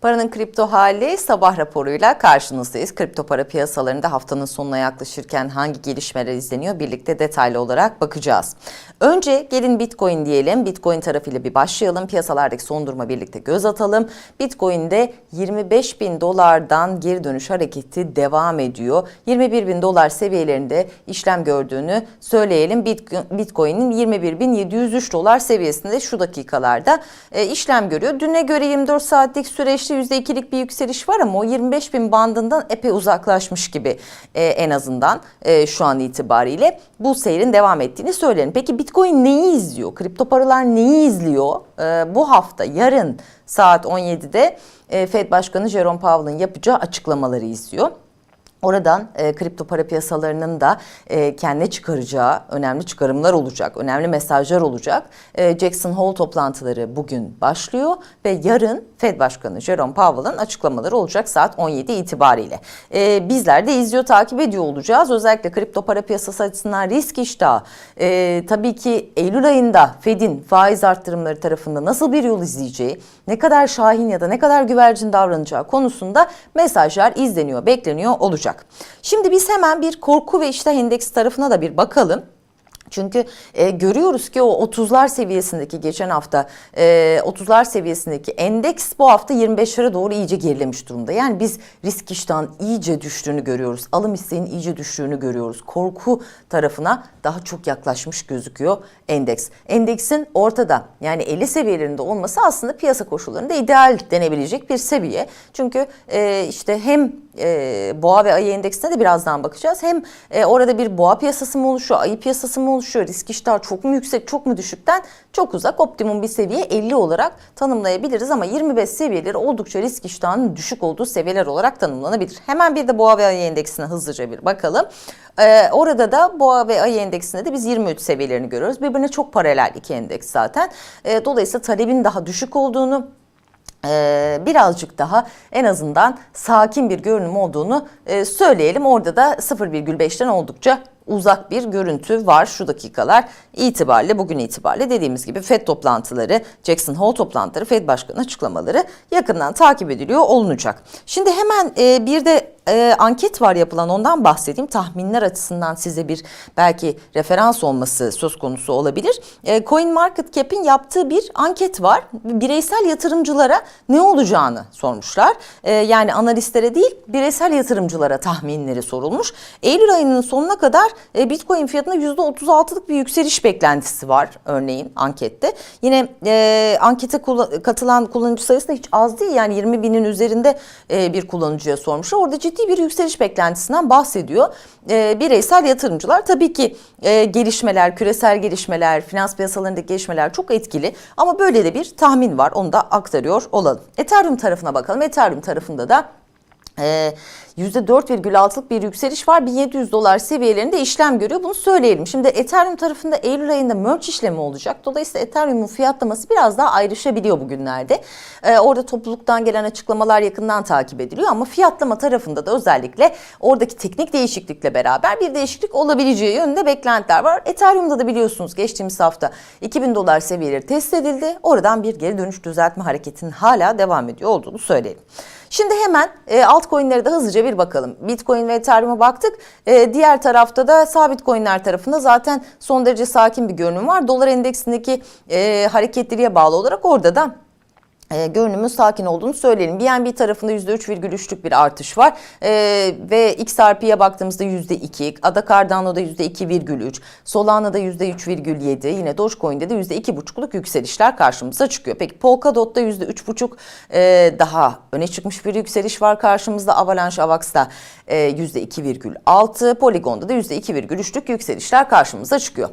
Paranın kripto hali sabah raporuyla karşınızdayız. Kripto para piyasalarında haftanın sonuna yaklaşırken hangi gelişmeler izleniyor birlikte detaylı olarak bakacağız. Önce gelin Bitcoin diyelim. Bitcoin tarafıyla bir başlayalım. Piyasalardaki son duruma birlikte göz atalım. Bitcoin'de 25 bin dolardan geri dönüş hareketi devam ediyor. 21 bin dolar seviyelerinde işlem gördüğünü söyleyelim. Bitcoin'in 21 bin 703 dolar seviyesinde şu dakikalarda e, işlem görüyor. Düne göre 24 saatlik süreçte %2'lik bir yükseliş var ama o 25 bin bandından epey uzaklaşmış gibi e, en azından e, şu an itibariyle bu seyrin devam ettiğini söyleyelim. Peki Bitcoin neyi izliyor? Kripto paralar neyi izliyor? E, bu hafta yarın saat 17'de e, Fed Başkanı Jerome Powell'ın yapacağı açıklamaları izliyor. Oradan e, kripto para piyasalarının da e, kendine çıkaracağı önemli çıkarımlar olacak, önemli mesajlar olacak. E, Jackson Hole toplantıları bugün başlıyor ve yarın Fed Başkanı Jerome Powell'ın açıklamaları olacak saat 17 itibariyle. E, bizler de izliyor, takip ediyor olacağız. Özellikle kripto para piyasası açısından risk iştahı. E, tabii ki Eylül ayında Fed'in faiz arttırımları tarafında nasıl bir yol izleyeceği, ne kadar şahin ya da ne kadar güvercin davranacağı konusunda mesajlar izleniyor, bekleniyor olacak. Şimdi biz hemen bir korku ve iştah endeksi tarafına da bir bakalım. Çünkü e, görüyoruz ki o 30'lar seviyesindeki geçen hafta e, 30'lar seviyesindeki endeks bu hafta 25'lere doğru iyice gerilemiş durumda. Yani biz risk iştahın iyice düştüğünü görüyoruz. Alım isteğin iyice düştüğünü görüyoruz. Korku tarafına daha çok yaklaşmış gözüküyor endeks. Endeksin ortada yani 50 seviyelerinde olması aslında piyasa koşullarında ideal denebilecek bir seviye. Çünkü e, işte hem e, boğa ve ayı endeksine de birazdan bakacağız. Hem e, orada bir boğa piyasası mı oluşuyor, ayı piyasası mı oluşuyor, risk iştahı çok mu yüksek, çok mu düşükten çok uzak. Optimum bir seviye 50 olarak tanımlayabiliriz ama 25 seviyeleri oldukça risk iştahının düşük olduğu seviyeler olarak tanımlanabilir. Hemen bir de boğa ve ayı endeksine hızlıca bir bakalım. Ee, orada da boğa ve ayı endeksinde de biz 23 seviyelerini görüyoruz. Birbirine çok paralel iki endeks zaten. Ee, dolayısıyla talebin daha düşük olduğunu ee, birazcık daha en azından sakin bir görünüm olduğunu e, söyleyelim. Orada da 0,5'ten oldukça uzak bir görüntü var şu dakikalar itibariyle bugün itibariyle dediğimiz gibi FED toplantıları, Jackson Hole toplantıları, FED Başkanı açıklamaları yakından takip ediliyor olunacak. Şimdi hemen e, bir de e, anket var yapılan ondan bahsedeyim. Tahminler açısından size bir belki referans olması söz konusu olabilir. E, Coin Market Cap'in yaptığı bir anket var. Bireysel yatırımcılara ne olacağını sormuşlar. E, yani analistlere değil bireysel yatırımcılara tahminleri sorulmuş. Eylül ayının sonuna kadar e, Bitcoin fiyatında %36'lık bir yükseliş beklentisi var örneğin ankette. Yine e, ankete kula- katılan kullanıcı sayısı da hiç az değil. Yani 20 binin üzerinde e, bir kullanıcıya sormuşlar. Orada ciddi bir yükseliş beklentisinden bahsediyor. E, bireysel yatırımcılar tabii ki e, gelişmeler, küresel gelişmeler, finans piyasalarındaki gelişmeler çok etkili. Ama böyle de bir tahmin var. Onu da aktarıyor olalım. Ethereum tarafına bakalım. Ethereum tarafında da ee, %4,6'lık bir yükseliş var. 1700 dolar seviyelerinde işlem görüyor. Bunu söyleyelim. Şimdi Ethereum tarafında Eylül ayında merge işlemi olacak. Dolayısıyla Ethereum'un fiyatlaması biraz daha ayrışabiliyor bugünlerde. Ee, orada topluluktan gelen açıklamalar yakından takip ediliyor ama fiyatlama tarafında da özellikle oradaki teknik değişiklikle beraber bir değişiklik olabileceği yönünde beklentiler var. Ethereum'da da biliyorsunuz geçtiğimiz hafta 2000 dolar seviyeleri test edildi. Oradan bir geri dönüş düzeltme hareketinin hala devam ediyor olduğunu söyleyelim. Şimdi hemen e, altcoin'lere de hızlıca bir bakalım. Bitcoin ve Ethereum'a baktık. E, diğer tarafta da sabit coin'ler tarafında zaten son derece sakin bir görünüm var. Dolar endeksindeki e, hareketliliğe bağlı olarak orada da e, görünümün sakin olduğunu söyleyelim. BNB tarafında %3,3'lük bir artış var e, ve XRP'ye baktığımızda %2, Ada Cardano'da %2,3, Solana'da %3,7, yine Dogecoin'de de %2,5'luk yükselişler karşımıza çıkıyor. Peki Polkadot'ta %3,5 e, daha öne çıkmış bir yükseliş var karşımızda. Avalanche Avax'ta e, %2,6, Polygon'da da %2,3'lük yükselişler karşımıza çıkıyor.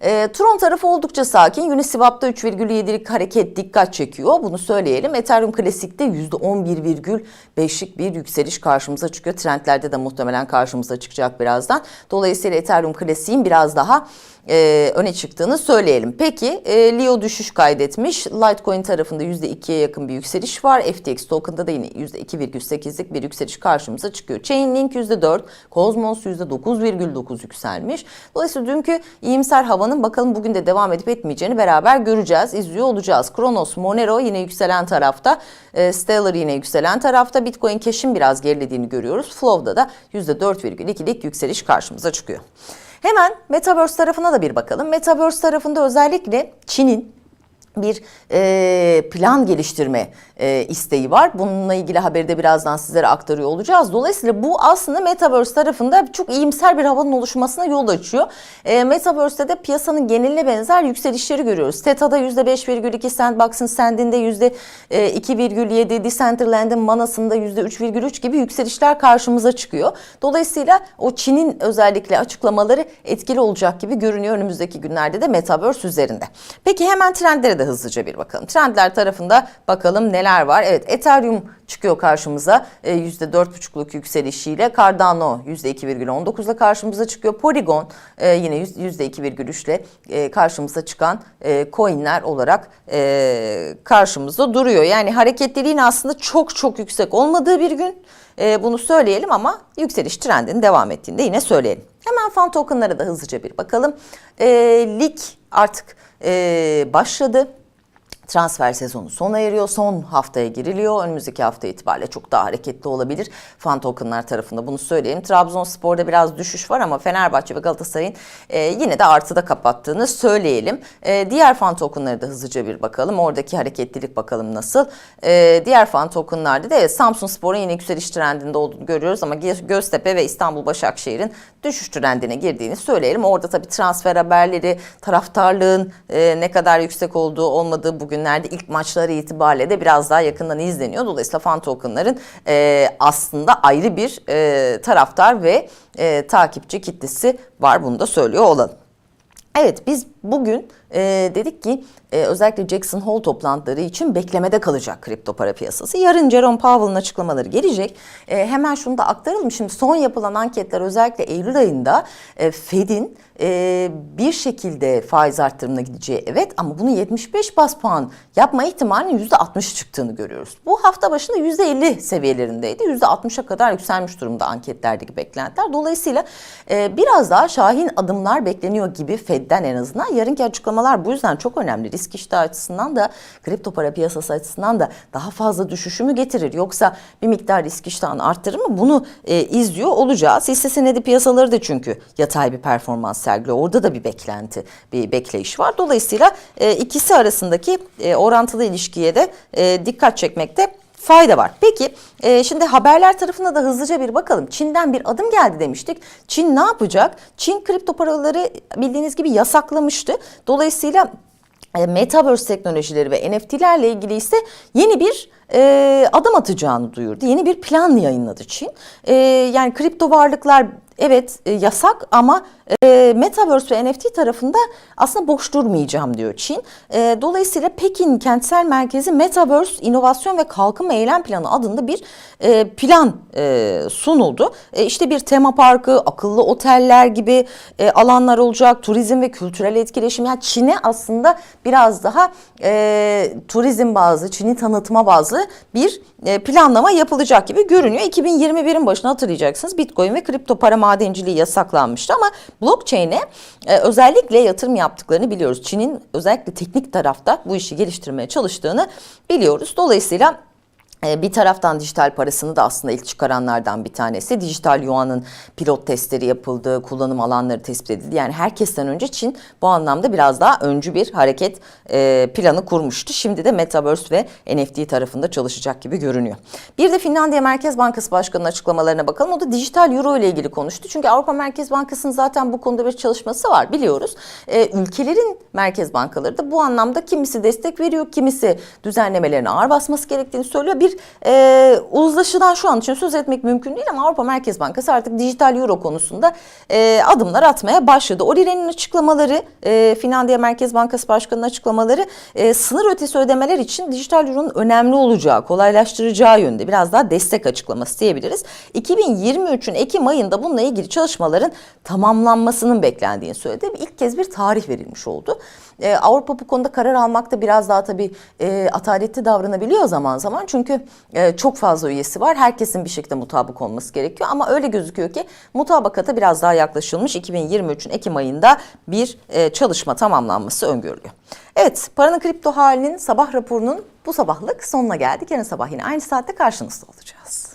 E, Tron tarafı oldukça sakin. Uniswap'ta 3,7'lik hareket dikkat çekiyor. Bunu söyleyelim. Ethereum Classic'te %11,5'lik bir yükseliş karşımıza çıkıyor. Trendlerde de muhtemelen karşımıza çıkacak birazdan. Dolayısıyla Ethereum Classic'in biraz daha e, öne çıktığını söyleyelim. Peki e, Leo düşüş kaydetmiş. Litecoin tarafında %2'ye yakın bir yükseliş var. FTX token'da da yine %2,8'lik bir yükseliş karşımıza çıkıyor. Chainlink %4, Cosmos %9,9 yükselmiş. Dolayısıyla dünkü iyimser havanın bakalım bugün de devam edip etmeyeceğini beraber göreceğiz, izliyor olacağız. Kronos, Monero yine yükselen tarafta, e, Stellar yine yükselen tarafta. Bitcoin Cash'in biraz gerilediğini görüyoruz. Flow'da da %4,2'lik yükseliş karşımıza çıkıyor. Hemen Metaverse tarafına da bir bakalım. Metaverse tarafında özellikle Çin'in bir e, plan geliştirme e, isteği var. Bununla ilgili haberi de birazdan sizlere aktarıyor olacağız. Dolayısıyla bu aslında Metaverse tarafında çok iyimser bir havanın oluşmasına yol açıyor. E, Metaverse'de de piyasanın geneline benzer yükselişleri görüyoruz. Teta'da %5,2, Sandbox'ın Send'inde %2,7, Decentraland'ın Manas'ında %3,3 gibi yükselişler karşımıza çıkıyor. Dolayısıyla o Çin'in özellikle açıklamaları etkili olacak gibi görünüyor önümüzdeki günlerde de Metaverse üzerinde. Peki hemen trendlere de hızlıca bir bakalım. Trendler tarafında bakalım neler var. Evet Ethereum çıkıyor karşımıza e, %4,5'luk yükselişiyle. Cardano %2,19'la karşımıza çıkıyor. Polygon e, yine %2,3'le e, karşımıza çıkan e, coinler olarak e, karşımızda duruyor. Yani hareketliliğin aslında çok çok yüksek olmadığı bir gün. E, bunu söyleyelim ama yükseliş trendinin devam ettiğini de yine söyleyelim. Hemen fan tokenlara da hızlıca bir bakalım. E, lig artık e, başladı. Transfer sezonu sona eriyor. Son haftaya giriliyor. Önümüzdeki hafta itibariyle çok daha hareketli olabilir. Fan tokenlar tarafında bunu söyleyelim. Trabzonspor'da biraz düşüş var ama Fenerbahçe ve Galatasaray'ın e, yine de artıda kapattığını söyleyelim. E, diğer fan tokenlara da hızlıca bir bakalım. Oradaki hareketlilik bakalım nasıl. E, diğer fan tokenlarda da evet, Samsun Spor'un yine yükseliş trendinde olduğunu görüyoruz ama Göztepe ve İstanbul Başakşehir'in düşüş trendine girdiğini söyleyelim. Orada tabii transfer haberleri, taraftarlığın e, ne kadar yüksek olduğu olmadığı bugünlerde ilk maçları itibariyle de biraz daha yakından izleniyor. Dolayısıyla fan tokenların e, aslında ayrı bir e, taraftar ve e, takipçi kitlesi var. Bunu da söylüyor olalım. Evet biz bugün e, dedik ki e, özellikle Jackson Hole toplantıları için beklemede kalacak kripto para piyasası. Yarın Jerome Powell'ın açıklamaları gelecek. E, hemen şunu da aktaralım. Şimdi son yapılan anketler özellikle Eylül ayında e, Fed'in e, bir şekilde faiz arttırımına gideceği evet ama bunu 75 bas puan yapma ihtimalinin %60 çıktığını görüyoruz. Bu hafta başında %50 seviyelerindeydi. %60'a kadar yükselmiş durumda anketlerdeki beklentiler. Dolayısıyla e, biraz daha şahin adımlar bekleniyor gibi Fed'den en azından. Yarınki açıklamalar bu yüzden çok önemli. Risk iştahı açısından da kripto para piyasası açısından da daha fazla düşüşü mü getirir? Yoksa bir miktar risk iştahını arttırır mı? Bunu e, izliyor olacağız. Hisse senedi piyasaları da çünkü yatay bir performans sergiliyor. Orada da bir beklenti, bir bekleyiş var. Dolayısıyla e, ikisi arasındaki e, orantılı ilişkiye de e, dikkat çekmekte fayda var. Peki e, şimdi haberler tarafına da hızlıca bir bakalım. Çin'den bir adım geldi demiştik. Çin ne yapacak? Çin kripto paraları bildiğiniz gibi yasaklamıştı. Dolayısıyla e, Metaverse teknolojileri ve NFT'lerle ilgili ise yeni bir e, adım atacağını duyurdu. Yeni bir plan yayınladı Çin. E, yani kripto varlıklar evet e, yasak ama e, Metaverse ve NFT tarafında aslında boş durmayacağım diyor Çin. E, dolayısıyla Pekin Kentsel Merkezi Metaverse İnovasyon ve Kalkınma Eylem Planı adında bir e, plan e, sunuldu. E, işte bir tema parkı, akıllı oteller gibi e, alanlar olacak, turizm ve kültürel etkileşim. Yani Çin'e aslında biraz daha e, turizm bazlı, Çin'i tanıtma bazlı bir e, planlama yapılacak gibi görünüyor. 2021'in başına hatırlayacaksınız Bitcoin ve kripto para madenciliği yasaklanmıştı ama blockchain'e e, özellikle yatırım yaptıklarını biliyoruz. Çin'in özellikle teknik tarafta bu işi geliştirmeye çalıştığını biliyoruz. Dolayısıyla bir taraftan dijital parasını da aslında ilk çıkaranlardan bir tanesi. Dijital yuanın pilot testleri yapıldı, kullanım alanları tespit edildi. Yani herkesten önce Çin bu anlamda biraz daha öncü bir hareket e, planı kurmuştu. Şimdi de Metaverse ve NFT tarafında çalışacak gibi görünüyor. Bir de Finlandiya Merkez Bankası Başkanı'nın açıklamalarına bakalım. O da dijital euro ile ilgili konuştu. Çünkü Avrupa Merkez Bankası'nın zaten bu konuda bir çalışması var biliyoruz. E, ülkelerin merkez bankaları da bu anlamda kimisi destek veriyor, kimisi düzenlemelerine ağır basması gerektiğini söylüyor. Bir e, uzlaşıdan şu an için söz etmek mümkün değil ama Avrupa Merkez Bankası artık dijital euro konusunda e, adımlar atmaya başladı. Oliren'in açıklamaları, e, Finlandiya Merkez Bankası Başkanı'nın açıklamaları e, sınır ötesi ödemeler için dijital euronun önemli olacağı, kolaylaştıracağı yönde biraz daha destek açıklaması diyebiliriz. 2023'ün Ekim ayında bununla ilgili çalışmaların tamamlanmasının beklendiğini söyledi. İlk kez bir tarih verilmiş oldu. E, Avrupa bu konuda karar almakta biraz daha tabii e, ataletli davranabiliyor zaman zaman. Çünkü e, çok fazla üyesi var. Herkesin bir şekilde mutabık olması gerekiyor. Ama öyle gözüküyor ki mutabakata biraz daha yaklaşılmış. 2023'ün Ekim ayında bir e, çalışma tamamlanması öngörülüyor. Evet, paranın kripto halinin sabah raporunun bu sabahlık sonuna geldik. Yarın sabah yine aynı saatte karşınızda olacağız.